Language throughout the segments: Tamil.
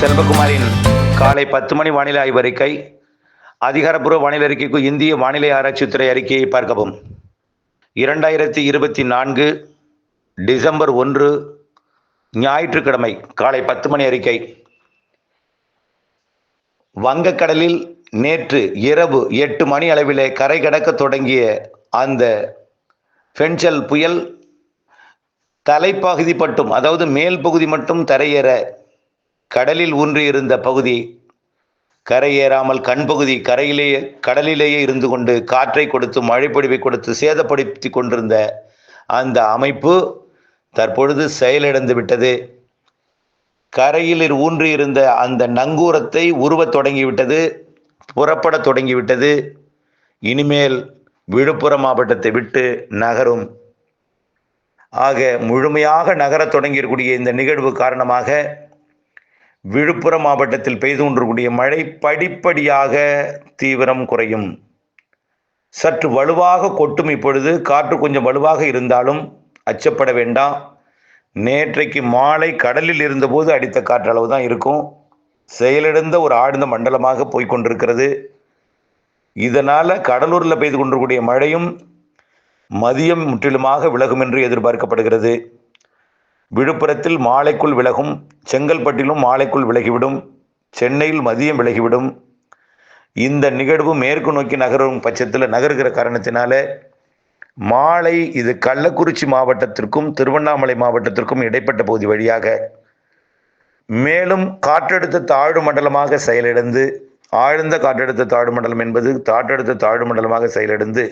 செல்வகுமாரின் காலை பத்து மணி வானிலை ஆய்வறிக்கை அதிகாரப்பூர்வ வானிலை அறிக்கைக்கு இந்திய வானிலை ஆராய்ச்சித்துறை அறிக்கையை பார்க்கவும். இரண்டாயிரத்தி இருபத்தி நான்கு டிசம்பர் ஒன்று ஞாயிற்றுக்கிழமை காலை பத்து மணி அறிக்கை. வங்கக்கடலில் நேற்று இரவு எட்டு மணி அளவிலே கரை கடக்க தொடங்கிய அந்த ஃபென்சல் புயல் தலைப்பகுதி மட்டும் அதாவது மேல் பகுதி மட்டும் தரையேற கடலில் ஊன்றியிருந்த பகுதி கரையேறாமல் கண்பகுதி கரையிலேயே கடலிலேயே இருந்து கொண்டு காற்றை கொடுத்து மழைப்பொழிவை கொடுத்து சேதப்படுத்தி கொண்டிருந்த அந்த அமைப்பு தற்பொழுது செயலிழந்து விட்டது. கரையில் ஊன்றியிருந்த அந்த நங்கூரத்தை உருவத் தொடங்கிவிட்டது புறப்படத் தொடங்கிவிட்டது. இனிமேல் விழுப்புரம் மாவட்டத்தை விட்டு நகரும். ஆக முழுமையாக நகரத் தொடங்கியிருக்கூடிய இந்த நிகழ்வு காரணமாக விழுப்புரம் மாவட்டத்தில் பெய்து கொண்டிருக்கூடிய மழை படிப்படியாக தீவிரம் குறையும். சற்று வலுவாக கொட்டும் இப்பொழுது காற்று கொஞ்சம் வலுவாக இருந்தாலும் அச்சப்பட வேண்டாம். நேற்றைக்கு மாலை கடலில் இருந்தபோது அடித்த காற்றளவு தான் இருக்கும். செயலிழந்த ஒரு ஆழ்ந்த மண்டலமாக போய்கொண்டிருக்கிறது இதனால் கடலூரில் பெய்து கொண்டிருக்கூடிய மழையும் மதியம் முற்றிலுமாக விலகும் என்று எதிர்பார்க்கப்படுகிறது. விழுப்புரத்தில் மாலைக்குள் விலகும் செங்கல்பட்டிலும் மாலைக்குள் விலகிவிடும் சென்னையில் மதியம் விலகிவிடும். இந்த நிகழ்வு மேற்கு நோக்கி நகரும் பட்சத்தில் நகருகிற காரணத்தினால மாலை இது கள்ளக்குறிச்சி மாவட்டத்திற்கும் திருவண்ணாமலை மாவட்டத்திற்கும் இடைப்பட்ட பகுதி வழியாக மேலும் காற்றழுத்த தாழ்வு மண்டலமாக செயலிழந்து ஆழ்ந்த காற்றழுத்த தாழ்வு மண்டலம் என்பது காற்றழுத்த தாழ்வு மண்டலமாக செயலிழந்து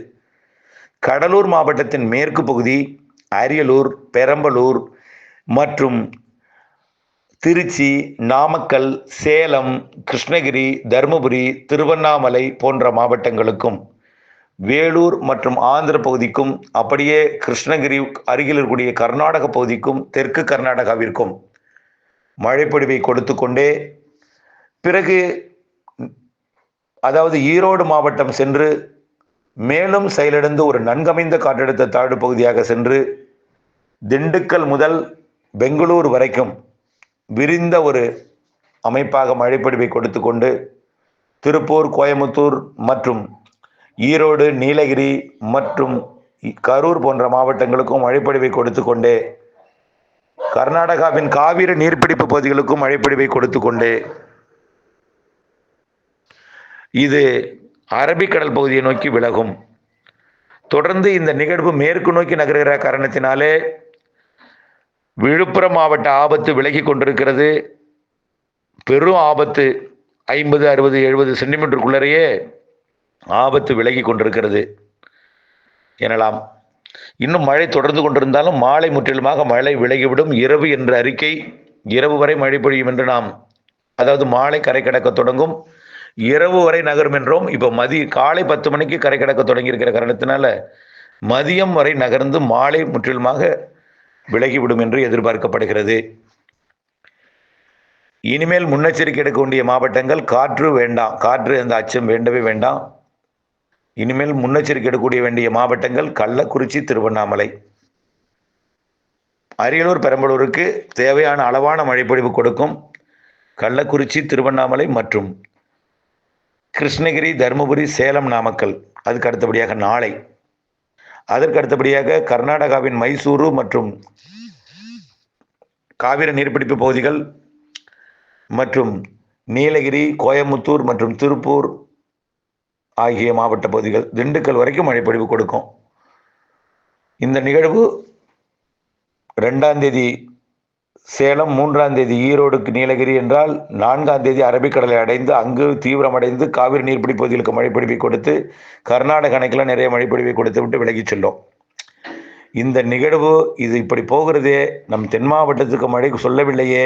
கடலூர் மாவட்டத்தின் மேற்கு பகுதி அரியலூர் பெரம்பலூர் மற்றும் திருச்சி நாமக்கல் சேலம் கிருஷ்ணகிரி தருமபுரி திருவண்ணாமலை போன்ற மாவட்டங்களுக்கும் வேலூர் மற்றும் ஆந்திர பகுதிக்கும் அப்படியே கிருஷ்ணகிரி அருகில் இருக்கக்கூடிய கர்நாடக பகுதிக்கும் தெற்கு கர்நாடகாவிற்கும் மழைப்பொழிவை கொடுத்து கொண்டே பிறகு அதாவது ஈரோடு மாவட்டம் சென்று மேலும் செயலிழந்து ஒரு நன்கமைந்த காற்றழுத்த தாழ்வு பகுதியாக சென்று திண்டுக்கல் முதல் பெங்களூர் வரைக்கும் விரிந்த ஒரு அமைப்பாக மழைப்பொழிவை கொடுத்து கொண்டு திருப்பூர் கோயமுத்தூர் மற்றும் ஈரோடு நீலகிரி மற்றும் கரூர் போன்ற மாவட்டங்களுக்கும் மழைப்பொழிவை கொடுத்து கொண்டே கர்நாடகாவின் காவிரி நீர்பிடிப்பு பகுதிகளுக்கும் மழைப்பொழிவை கொடுத்து கொண்டே இது அரபிக்கடல் பகுதியை நோக்கி விலகும். தொடர்ந்து இந்த நிகழ்வு மேற்கு நோக்கி நகர்கிற காரணத்தினாலே விழுப்புரம் மாவட்ட ஆபத்து விலகி கொண்டிருக்கிறது. பெரும் ஆபத்து ஐம்பது அறுபது எழுபது சென்டிமீட்டருக்குள்ளரையே ஆபத்து விலகி கொண்டிருக்கிறது எனலாம். இன்னும் மழை தொடர்ந்து கொண்டிருந்தாலும் மாலை முற்றிலுமாக மழை விலகிவிடும். இரவு என்ற அறிக்கை இரவு வரை மழை பொழியும் என்று நாம் அதாவது மாலை கரை கடக்க தொடங்கும். இரவு வரை நகரும் என்றோம். இப்போ மதிய காலை பத்து மணிக்கு கரை கடக்க தொடங்கியிருக்கிற காரணத்தினால மதியம் வரை நகர்ந்து மாலை முற்றிலுமாக விலகிவிடும் என்று எதிர்பார்க்கப்படுகிறது. இனிமேல் முன்னெச்சரிக்கை எடுக்க வேண்டிய மாவட்டங்கள் காற்று வேண்டாம். காற்று அந்த அச்சம் வேண்டவே வேண்டாம். இனிமேல் முன்னெச்சரிக்கை எடுக்கக்கூடிய வேண்டிய மாவட்டங்கள் கள்ளக்குறிச்சி திருவண்ணாமலை. அரியலூர் பெரம்பலூருக்கு தேவையான அளவான மழைப்பொழிவு கொடுக்கும் கள்ளக்குறிச்சி திருவண்ணாமலை மற்றும் கிருஷ்ணகிரி தருமபுரி சேலம் நாமக்கல். அதுக்கு அடுத்தபடியாக நாளை. அதற்கு அடுத்தபடியாக கர்நாடகாவின் மைசூரு மற்றும் காவிரி நீர்பிடிப்பு பகுதிகள் மற்றும் நீலகிரி கோயமுத்தூர் மற்றும் திருப்பூர் ஆகிய மாவட்ட பகுதிகள் திண்டுக்கல் வரைக்கும் மழைப்பொழிவு கொடுக்கும். இந்த நிகழ்வு ரெண்டாம் தேதி சேலம் மூன்றாம் தேதி ஈரோடுக்கு நீலகிரி என்றால் நான்காம் தேதி அரபிக்கடலை அடைந்து அங்கு தீவிரமடைந்து காவிரி நீர்பிடி பகுதிகளுக்கு மழைப்பிடிப்பை கொடுத்து கர்நாடக அணைக்கெல்லாம் நிறைய மழைப்பிடிப்பை கொடுத்து விட்டு விலகி செல்லும். இந்த நிகழ்வு இது இப்படி போகிறதே நம் தென் மாவட்டத்துக்கு மழை சொல்லவில்லையே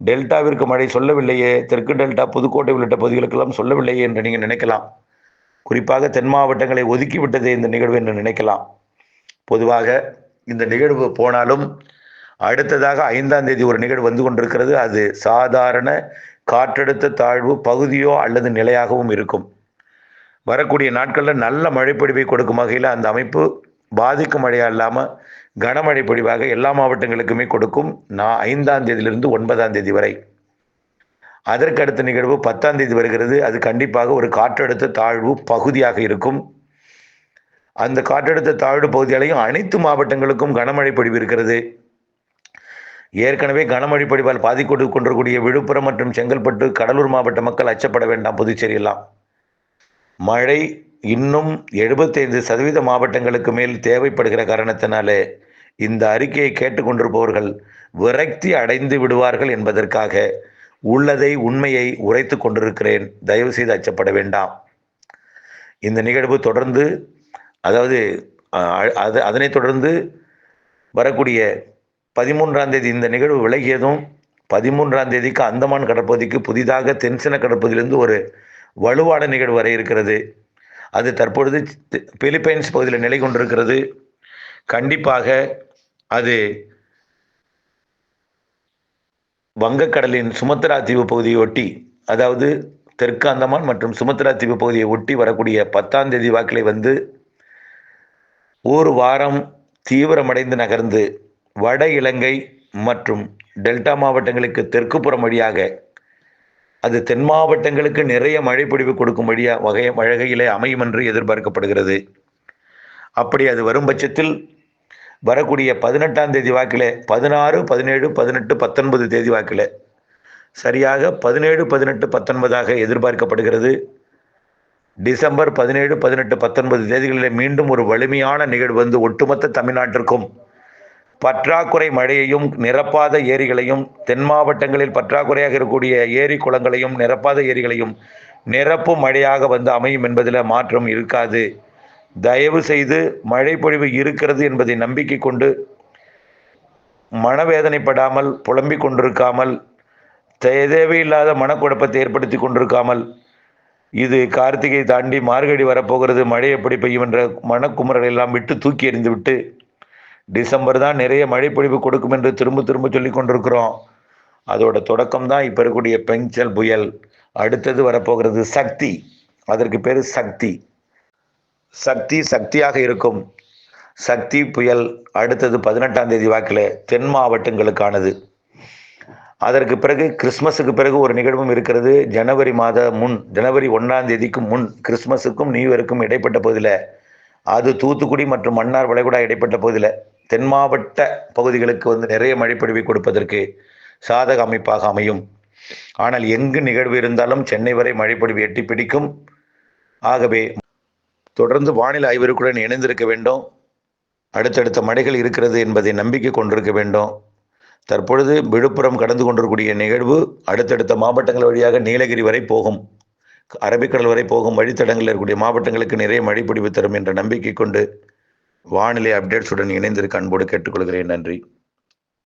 டெல்டாவிற்கு மழை சொல்லவில்லையே தெற்கு டெல்டா புதுக்கோட்டை உள்ளிட்ட பகுதிகளுக்கெல்லாம் சொல்லவில்லையே என்று நீங்கள் நினைக்கலாம். குறிப்பாக தென் மாவட்டங்களை ஒதுக்கி விட்டதே இந்த நிகழ்வு என்று நினைக்கலாம். பொதுவாக இந்த நிகழ்வு போனாலும் அடுத்ததாக ஐந்தாம் தேதி ஒரு நிகழ்வு வந்து கொண்டிருக்கிறது. அது சாதாரண காற்றழுத்த தாழ்வு பகுதியோ அல்லது நிலையாகவும் இருக்கும். வரக்கூடிய நாட்களில் நல்ல மழைப்பொழிவை கொடுக்கும் வகையில் அந்த அமைப்பு பாதிக்கும் மழையா இல்லாமல் கனமழை பொழிவாக எல்லா மாவட்டங்களுக்குமே கொடுக்கும். நான் ஐந்தாம் தேதியிலிருந்து ஒன்பதாம் தேதி வரை. அதற்கு அடுத்த நிகழ்வு பத்தாம் தேதி வருகிறது. அது கண்டிப்பாக ஒரு காற்றழுத்த தாழ்வு பகுதியாக இருக்கும். அந்த காற்றழுத்த தாழ்வு பகுதியாலையும் அனைத்து மாவட்டங்களுக்கும் கனமழை பொழிவு இருக்கிறது. ஏற்கனவே கனமழை பொழிவால் பாதிக்கொண்டு கொண்டிருக்கூடிய விழுப்புரம் மற்றும் செங்கல்பட்டு கடலூர் மாவட்ட மக்கள் அச்சப்பட வேண்டாம் புதுச்சேரியெல்லாம் மழை இன்னும் எழுபத்தைந்து சதவீத மாவட்டங்களுக்கு மேல் தேவைப்படுகிற காரணத்தினாலே இந்த அறிக்கையை கேட்டுக்கொண்டிருப்பவர்கள் விரக்தி அடைந்து விடுவார்கள் என்பதற்காக உள்ளதை உண்மையை உரைத்து கொண்டிருக்கிறேன். தயவு செய்து அச்சப்பட வேண்டாம். இந்த நிகழ்வு தொடர்ந்து அதாவது அது அதனைத் தொடர்ந்து வரக்கூடிய பதிமூன்றாம் தேதி இந்த நிகழ்வு விலகியதும் பதிமூன்றாம் தேதிக்கு அந்தமான் கடற்பகுதிக்கு புதிதாக தென்சென கடற்பகுதியிலிருந்து ஒரு வலுவான நிகழ்வு வர இருக்கிறது. அது தற்பொழுது பிலிப்பைன்ஸ் பகுதியில் நிலை கொண்டிருக்கிறது. கண்டிப்பாக அது வங்கக்கடலின் சுமத்ரா தீவு பகுதியை ஒட்டி அதாவது தெற்கு அந்தமான் மற்றும் சுமத்ரா தீவு பகுதியை ஒட்டி வரக்கூடிய பத்தாம் தேதி வாக்கிலே வந்து ஒரு வாரம் தீவிரமடைந்து நகர்ந்து வட இலங்கை மற்றும் டெல்டா மாவட்டங்களுக்கு தெற்குப்புறம் வழியாக அது தென் மாவட்டங்களுக்கு நிறைய மழைப்பொழிவு கொடுக்கும் வழியா வகை வழகையிலே அமையும் என்று எதிர்பார்க்கப்படுகிறது. அப்படி அது வரும் பட்சத்தில் வரக்கூடிய பதினெட்டாம் தேதி வாக்கில் பதினாறு பதினேழு பதினெட்டு பத்தொன்பது தேதி வாக்கில் சரியாக பதினேழு பதினெட்டு பத்தொன்பதாக எதிர்பார்க்கப்படுகிறது. டிசம்பர் பதினேழு பதினெட்டு பத்தொன்பது தேதிகளில் மீண்டும் ஒரு வலிமையான நிகழ்வு வந்து ஒட்டுமொத்த தமிழ்நாட்டிற்கும் பற்றாக்குறை மழையையும் நிரப்பாத ஏரிகளையும் தென் மாவட்டங்களில் பற்றாக்குறையாக இருக்கக்கூடிய ஏரி குளங்களையும் நிரப்பாத ஏரிகளையும் நிரப்பும் மழையாக வந்து அமையும் என்பதில் மாற்றம் இருக்காது. தயவு செய்து மழை பொழிவு இருக்கிறது என்பதை நம்பிக்கை கொண்டு மனவேதனைப்படாமல் புலம்பிக் கொண்டிருக்காமல் தே- தேவையில்லாத மனக்குழப்பத்தை ஏற்படுத்தி கொண்டிருக்காமல் இது கார்த்திகை தாண்டி மார்கழி வரப்போகிறது மழை எப்படி பெய்யும் என்ற மனக்குமுறலை எல்லாம் விட்டு தூக்கி எறிந்துவிட்டு டிசம்பர் தான் நிறைய மழைப்பொழிவு கொடுக்கும் என்று திரும்ப திரும்ப சொல்லி கொண்டிருக்கிறோம். அதோட தொடக்கம் தான் இப்போ இருக்கக்கூடிய பெஞ்சல் புயல். அடுத்தது வரப்போகிறது சக்தி. அதற்கு பேர் சக்தி. சக்தி சக்தியாக இருக்கும். சக்தி புயல் அடுத்தது பதினெட்டாம் தேதி வாக்கில் தென் மாவட்டங்களுக்கானது. அதற்கு பிறகு கிறிஸ்மஸுக்கு பிறகு ஒரு நிகழ்வும் இருக்கிறது. ஜனவரி மாத முன் ஜனவரி ஒன்றாம் தேதிக்கு முன் கிறிஸ்மஸுக்கும் நியூ இயருக்கும் இடைப்பட்ட பகுதியில் அது தூத்துக்குடி மற்றும் மன்னார் வளைகுடா இடைப்பட்ட பகுதியில் தென் மாவட்ட பகுதிகளுக்கு வந்து நிறைய மழைப்பொழிவை கொடுப்பதற்கு சாதக அமைப்பாக அமையும். ஆனால் எங்கு நிகழ்வு இருந்தாலும் சென்னை வரை மழைப்பொழிவு எட்டி பிடிக்கும். ஆகவே தொடர்ந்து வானிலை ஆய்வருக்குடன் இணைந்திருக்க வேண்டும். அடுத்தடுத்த மழைகள் இருக்கிறது என்பதை நம்பிக்கை கொண்டிருக்க வேண்டும். தற்பொழுது விழுப்புரம் கடந்து கொண்டிருக்கூடிய நிகழ்வு அடுத்தடுத்த மாவட்டங்கள் வழியாக நீலகிரி வரை போகும். அரபிக்கடல் வரை போகும் வழித்தடங்களில் இருக்கக்கூடிய மாவட்டங்களுக்கு நிறைய மழைப்பொழிவு தரும் என்ற நம்பிக்கை கொண்டு வானிலை அப்டேட்ஸுடன் இணைந்திருக்க அன்போடு கேட்டுக்கொள்கிறேன். நன்றி.